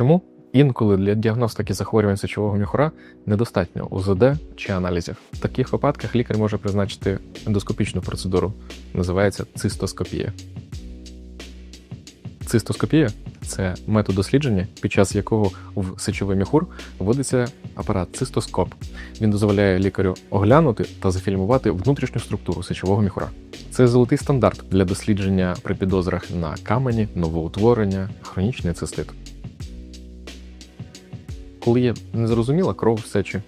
Чому? Інколи для діагностики захворювань сечового міхура недостатньо УЗД чи аналізів. В таких випадках лікар може призначити ендоскопічну процедуру, називається цистоскопія. Цистоскопія це метод дослідження, під час якого в сечовий міхур вводиться апарат цистоскоп. Він дозволяє лікарю оглянути та зафільмувати внутрішню структуру сечового міхура. Це золотий стандарт для дослідження при підозрах на камені, новоутворення, хронічний цистит. Коли є незрозуміла кров в сечі,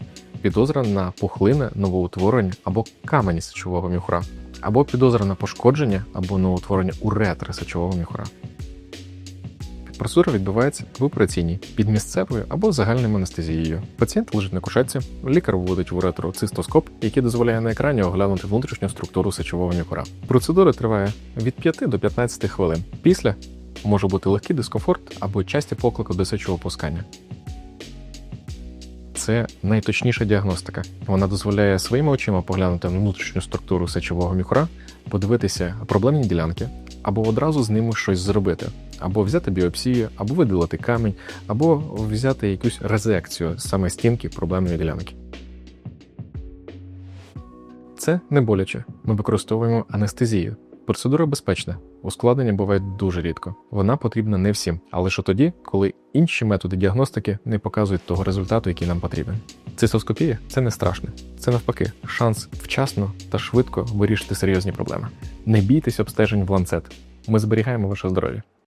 підозра на пухлини, новоутворення або камені сечового міхура, або підозра на пошкодження або новоутворення уретри сечового міхура. Процедура відбувається в операційній під місцевою або загальною анестезією. Пацієнт лежить на кушетці, лікар вводить в уретру цистоскоп, який дозволяє на екрані оглянути внутрішню структуру сечового міхура. Процедура триває від 5 до 15 хвилин. Після може бути легкий дискомфорт або часті поклику до сечового пускання. Це найточніша діагностика. Вона дозволяє своїми очима поглянути на внутрішню структуру сечового міхура, подивитися проблемні ділянки, або одразу з ними щось зробити, або взяти біопсію, або видалити камінь, або взяти якусь резекцію саме стінки проблемної ділянки. Це не боляче. Ми використовуємо анестезію. Процедура безпечна. Ускладнення бувають дуже рідко. Вона потрібна не всім, а лише тоді, коли інші методи діагностики не показують того результату, який нам потрібен. Цистоскопія це не страшне, це навпаки шанс вчасно та швидко вирішити серйозні проблеми. Не бійтесь обстежень в ланцет. Ми зберігаємо ваше здоров'я.